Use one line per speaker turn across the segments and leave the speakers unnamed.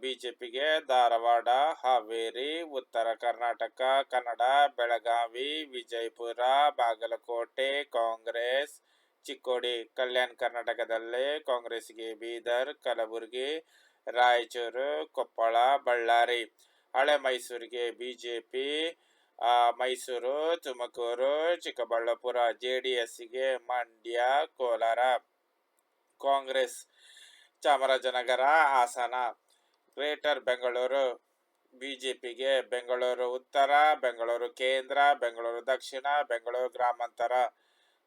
ಬಿಜೆಪಿಗೆ ಧಾರವಾಡ, ಹಾವೇರಿ, ಉತ್ತರ ಕರ್ನಾಟಕ, ಕನ್ನಡ, ಬೆಳಗಾವಿ, ವಿಜಯಪುರ, ಬಾಗಲಕೋಟೆ, ಕಾಂಗ್ರೆಸ್, ಚಿಕ್ಕೋಡಿ, ಕಲ್ಯಾಣ ಕರ್ನಾಟಕದಲ್ಲಿ ಕಾಂಗ್ರೆಸ್ಗೆ ಬೀದರ್, ಕಲಬುರಗಿ, ರಾಯಚೂರು, ಕೊಪ್ಪಳ, ಬಳ್ಳಾರಿ. ಹಳೆ ಮೈಸೂರಿಗೆ BJP Mysuru, Tumakuru, Chikkaballapur J D ಎಸ್ಗೆ ಮಂಡ್ಯ, ಕೋಲಾರ. ಕಾಂಗ್ರೆಸ್ ಚಾಮರಾಜನಗರ, ಹಾಸನ. ಗ್ರೇಟರ್ ಬೆಂಗಳೂರು ಬಿಜೆಪಿಗೆ ಬೆಂಗಳೂರು ಉತ್ತರ, ಬೆಂಗಳೂರು ಕೇಂದ್ರ, ಬೆಂಗಳೂರು ದಕ್ಷಿಣ, ಬೆಂಗಳೂರು ಗ್ರಾಮಾಂತರ,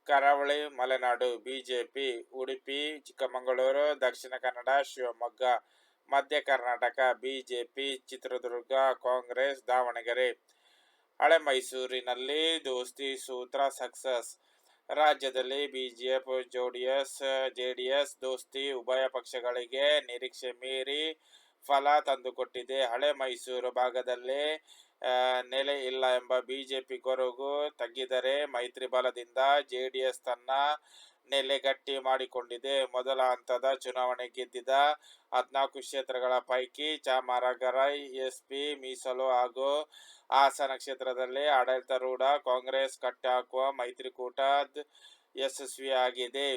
ಕರಾವಳಿ, ಮಲೆನಾಡು, ಬಿಜೆಪಿ, ಉಡುಪಿ, ಚಿಕ್ಕಮಗಳೂರು, ದಕ್ಷಿಣ ಕನ್ನಡ, ಶಿವಮೊಗ್ಗ, ಮಧ್ಯ ಕರ್ನಾಟಕ, ಬಿಜೆಪಿ, ಚಿತ್ರದುರ್ಗ, ಕಾಂಗ್ರೆಸ್, ದಾವಣಗೆರೆ ಹಳೆ ಮೈಸೂರಿನಲ್ಲಿ ದೋಸ್ತಿ ಸೂತ್ರ ಸಕ್ಸಸ್, ರಾಜ್ಯದಲ್ಲಿ ಬಿಜೆಪಿ ಜೆಡಿಎಸ್ ಜೆಡಿಎಸ್ ದೋಸ್ತಿ ಉಭಯ ಪಕ್ಷಗಳಿಗೆ ನಿರೀಕ್ಷೆ ಮೀರಿ ಫಲ ತಂದುಕೊಟ್ಟಿದೆ. ಹಳೆ ಮೈಸೂರು ಭಾಗದಲ್ಲಿ ನೆಲೆ ಇಲ್ಲ ಎಂಬ ಬಿಜೆಪಿ ಕೊರಗು ತಗ್ಗಿದರೆ ಮೈತ್ರಿ ಬಲದಿಂದ ಜೆಡಿಎಸ್ ತನ್ನ ನೆಲೆ ಗಟ್ಟಿ ಮಾಡಿಕೊಂಡಿದೆ. ಮೊದಲ ಹಂತದ ಚುನಾವಣೆ ಗೆದ್ದಿದ ಹದಿನಾಲ್ಕು ಕ್ಷೇತ್ರಗಳ ಪೈಕಿ ಚಾಮರಾಗರ ಎಸ್ಪಿ, ಮೀಸಲು ಹಾಗೂ ಹಾಸನ ಕ್ಷೇತ್ರದಲ್ಲಿ ಆಡಳಿತಾರೂಢ ಕಾಂಗ್ರೆಸ್ ಕಟ್ಟಾಕುವ ಮೈತ್ರಿಕೂಟ ಯಶಸ್ವಿಯಾಗಿದೆ.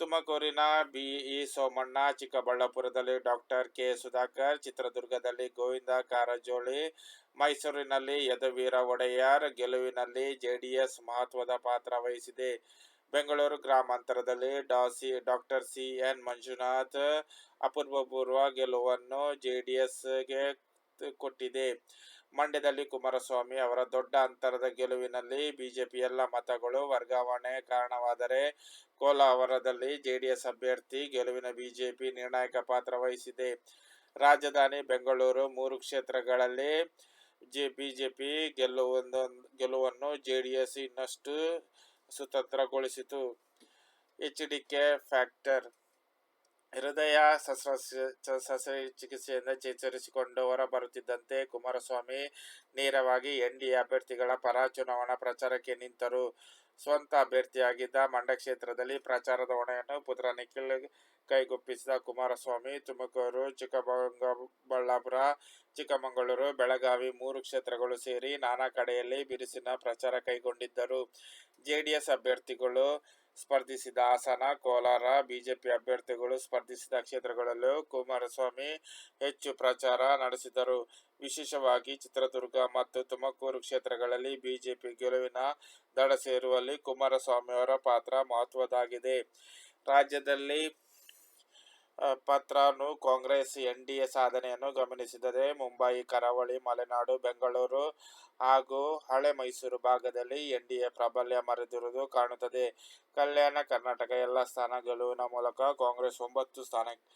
ತುಮಕೂರಿನ ಬಿಇ ಸೋಮಣ್ಣ, ಚಿಕ್ಕಬಳ್ಳಾಪುರದಲ್ಲಿ ಡಾಕ್ಟರ್ ಕೆ ಸುಧಾಕರ್, ಚಿತ್ರದುರ್ಗದಲ್ಲಿ ಗೋವಿಂದ ಕಾರಜೋಳಿ, ಮೈಸೂರಿನಲ್ಲಿ ಯದುವೀರ ಒಡೆಯರ್, ಗೆಲುವಿನಲ್ಲಿ ಜೆಡಿಎಸ್ ಮಹತ್ವದ ಪಾತ್ರ ವಹಿಸಿದೆ. ಬೆಂಗಳೂರು ಗ್ರಾಮಾಂತರದಲ್ಲಿ ಡಾಸಿ ಡಾಕ್ಟರ್ ಸಿ ಎನ್ ಮಂಜುನಾಥ್ ಅಪೂರ್ವಪೂರ್ವ ಗೆಲುವನ್ನು ಜೆಡಿಎಸ್ಗೆ ಕೊಟ್ಟಿದೆ. ಮಂಡ್ಯದಲ್ಲಿ ಕುಮಾರಸ್ವಾಮಿ ಅವರ ದೊಡ್ಡ ಅಂತರದ ಗೆಲುವಿನಲ್ಲಿ ಬಿಜೆಪಿ ಎಲ್ಲ ಮತಗಳು ವರ್ಗಾವಣೆ ಕಾರಣವಾದರೆ ಕೋಲಾವರದಲ್ಲಿ ಜೆಡಿಎಸ್ ಅಭ್ಯರ್ಥಿ ಗೆಲುವಿನ ಬಿಜೆಪಿ ನಿರ್ಣಾಯಕ ಪಾತ್ರ ವಹಿಸಿದೆ. ರಾಜಧಾನಿ ಬೆಂಗಳೂರು ಮೂರು ಕ್ಷೇತ್ರಗಳಲ್ಲಿ ಜೆ, ಬಿಜೆಪಿ ಗೆಲ್ಲುವ ಗೆಲುವನ್ನು ಜೆಡಿಎಸ್ ಇನ್ನಷ್ಟು ಸುತಂತ್ರಗೊಳಿಸಿತು. ಕೆ ಫ್ಯಾಕ್ಟರ್ ಹೃದಯ ಶಸ್ತ್ರಚಿಕಿತ್ಸೆಯಿಂದ ಚೇತರಿಸಿಕೊಂಡು ಹೊರ ಬರುತ್ತಿದ್ದಂತೆ ಕುಮಾರಸ್ವಾಮಿ ನೇರವಾಗಿ ಎನ್ಡಿಎ ಅಭ್ಯರ್ಥಿಗಳ ಪರ ಚುನಾವಣಾ ಪ್ರಚಾರಕ್ಕೆ ನಿಂತರು. ಸ್ವಂತ ಅಭ್ಯರ್ಥಿಯಾಗಿದ್ದ ಮಂಡ್ಯ ಕ್ಷೇತ್ರದಲ್ಲಿ ಪ್ರಚಾರದ ಹೊಣೆಯನ್ನು ಪುತ್ರ ನಿಖಿಲ್ ಕೈಗೊಪ್ಪಿಸಿದ ಕುಮಾರಸ್ವಾಮಿ, ತುಮಕೂರು ಚಿಕ್ಕಬಳ್ಳಾಪುರ ಚಿಕ್ಕಮಗಳೂರು, ಬೆಳಗಾವಿ ಮೂರು ಕ್ಷೇತ್ರಗಳು ಸೇರಿ ನಾನಾ ಕಡೆಯಲ್ಲಿ ಬಿರುಸಿನ ಪ್ರಚಾರ ಕೈಗೊಂಡಿದ್ದರು. ಜೆಡಿಎಸ್ ಅಭ್ಯರ್ಥಿಗಳು ಸ್ಪರ್ಧಿಸಿದ ಹಾಸನ, ಕೋಲಾರ, ಬಿಜೆಪಿ ಅಭ್ಯರ್ಥಿಗಳು ಸ್ಪರ್ಧಿಸಿದ ಕ್ಷೇತ್ರಗಳಲ್ಲೂ ಕುಮಾರಸ್ವಾಮಿ ಹೆಚ್ಚು ಪ್ರಚಾರ ನಡೆಸಿದರು. ವಿಶೇಷವಾಗಿ ಚಿತ್ರದುರ್ಗ ಮತ್ತು ತುಮಕೂರು ಕ್ಷೇತ್ರಗಳಲ್ಲಿ ಬಿಜೆಪಿ ಗೆಲುವಿನ ದಡ ಸೇರುವಲ್ಲಿ ಕುಮಾರಸ್ವಾಮಿಯವರ ಪಾತ್ರ ಮಹತ್ವದಾಗಿದೆ ರಾಜ್ಯದಲ್ಲಿ ಪತ್ರನು ಕಾಂಗ್ರೆಸ್ ಎನ್ಡಿಎ ಸಾಧನೆಯನ್ನು ಗಮನಿಸಿದರೆ ಮುಂಬೈ, ಕರಾವಳಿ, ಮಲೆನಾಡು, ಬೆಂಗಳೂರು ಹಾಗೂ ಹಳೆ ಮೈಸೂರು ಭಾಗದಲ್ಲಿ ಎನ್ಡಿಎ ಪ್ರಾಬಲ್ಯ ಮರೆದಿರುವುದು ಕಾಣುತ್ತದೆ. ಕಲ್ಯಾಣ ಕರ್ನಾಟಕ ಎಲ್ಲ ಸ್ಥಾನ ಗೆಲುವಿನ ಮೂಲಕ ಕಾಂಗ್ರೆಸ್ ಒಂಬತ್ತು ಸ್ಥಾನಕ್ಕೇರುವುದು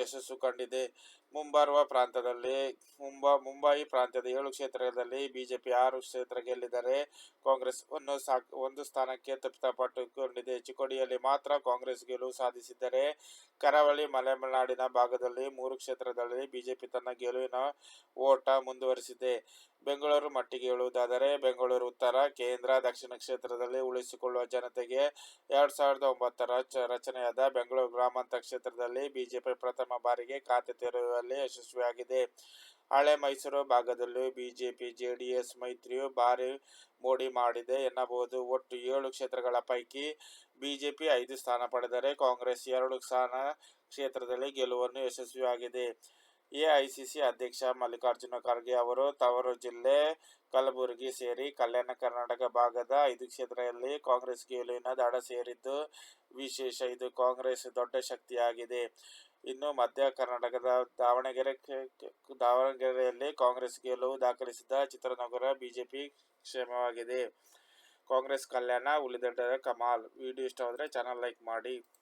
ಯಶಸ್ಸು ಕಂಡಿದೆ. ಮುಂಬರುವ ಪ್ರಾಂತದಲ್ಲಿ ಮುಂಬ ಮುಂಬೈ ಪ್ರಾಂತ್ಯದ ಏಳು ಕ್ಷೇತ್ರದಲ್ಲಿ ಬಿಜೆಪಿ ಆರು ಕ್ಷೇತ್ರ ಗೆಲ್ಲಿದರೆ ಕಾಂಗ್ರೆಸ್ ಒಂದು ಸಾ ಒಂದು ಸ್ಥಾನಕ್ಕೆ ತೃಪ್ತಪಟ್ಟುಕೊಂಡಿದೆ. ಚಿಕ್ಕೋಡಿಯಲ್ಲಿ ಮಾತ್ರ ಕಾಂಗ್ರೆಸ್ ಗೆಲುವು ಸಾಧಿಸಿದ್ದರೆ ಕರಾವಳಿ ಮಲೆನಾಡಿನ ಭಾಗದಲ್ಲಿ ಮೂರು ಕ್ಷೇತ್ರದಲ್ಲಿ ಬಿಜೆಪಿ ತನ್ನ ಗೆಲುವಿನ ಓಟ ಮುಂದುವರಿಸಿದೆ. ಬೆಂಗಳೂರು ಮಟ್ಟಿಗೆ ಹೇಳುವುದಾದರೆ ಬೆಂಗಳೂರು ಉತ್ತರ, ಕೇಂದ್ರ, ದಕ್ಷಿಣ ಕ್ಷೇತ್ರದಲ್ಲಿ ಉಳಿಸಿಕೊಳ್ಳುವ ಜನತೆಗೆ ಎರಡ್ ಸಾವಿರದ ಒಂಬತ್ತರ ರಚನೆಯಾದ ಬೆಂಗಳೂರು ಗ್ರಾಮಾಂತರ ಕ್ಷೇತ್ರದಲ್ಲಿ ಬಿಜೆಪಿ ಪ್ರಥಮ ಬಾರಿಗೆ ಖಾತೆ ತೆರೆಯುವಲ್ಲಿ ಯಶಸ್ವಿಯಾಗಿದೆ. ಹಳೆ ಮೈಸೂರು ಭಾಗದಲ್ಲೂ ಬಿಜೆಪಿ, ಜೆಡಿಎಸ್ ಮೈತ್ರಿಯು ಭಾರಿ ಮೋಡಿ ಮಾಡಿದೆ ಎನ್ನಬಹುದು. ಒಟ್ಟು ಏಳು ಕ್ಷೇತ್ರಗಳ ಪೈಕಿ ಬಿಜೆಪಿ ಐದು ಸ್ಥಾನ ಪಡೆದರೆ ಕಾಂಗ್ರೆಸ್ ಎರಡು ಸ್ಥಾನ ಕ್ಷೇತ್ರದಲ್ಲಿ ಗೆಲುವನ್ನು ಯಶಸ್ವಿಯಾಗಿದೆ. ಎಐಸಿಸಿ ಅಧ್ಯಕ್ಷ ಮಲ್ಲಿಕಾರ್ಜುನ ಖರ್ಗೆ ಅವರು ತವರು ಜಿಲ್ಲೆ ಕಲಬುರಗಿ ಸೇರಿ ಕಲ್ಯಾಣ ಕರ್ನಾಟಕ ಭಾಗದ ಐದು ಕ್ಷೇತ್ರದಲ್ಲಿ ಕಾಂಗ್ರೆಸ್ ಗೆಲುವಿನ ದಡ ಸೇರಿದ್ದು ವಿಶೇಷ. ಇದು ಕಾಂಗ್ರೆಸ್ ದೊಡ್ಡ ಶಕ್ತಿಯಾಗಿದೆ. ಇನ್ನು ಮಧ್ಯ ಕರ್ನಾಟಕದ ದಾವಣಗೆರೆ ದಾವಣಗೆರೆಯಲ್ಲಿ ಕಾಂಗ್ರೆಸ್ ಗೆಲುವು ದಾಖಲಿಸಿದ ಚಿತ್ರನಗರ ಬಿಜೆಪಿ ಕ್ಷೇಮವಾಗಿದೆ. ಕಾಂಗ್ರೆಸ್ ಕಲ್ಯಾಣ ಉಳಿದೆಡೆ ಕಮಾಲ್. ವಿಡಿಯೋ ಇಷ್ಟವಾದರೆ ಚಾನಲ್ ಲೈಕ್ ಮಾಡಿ.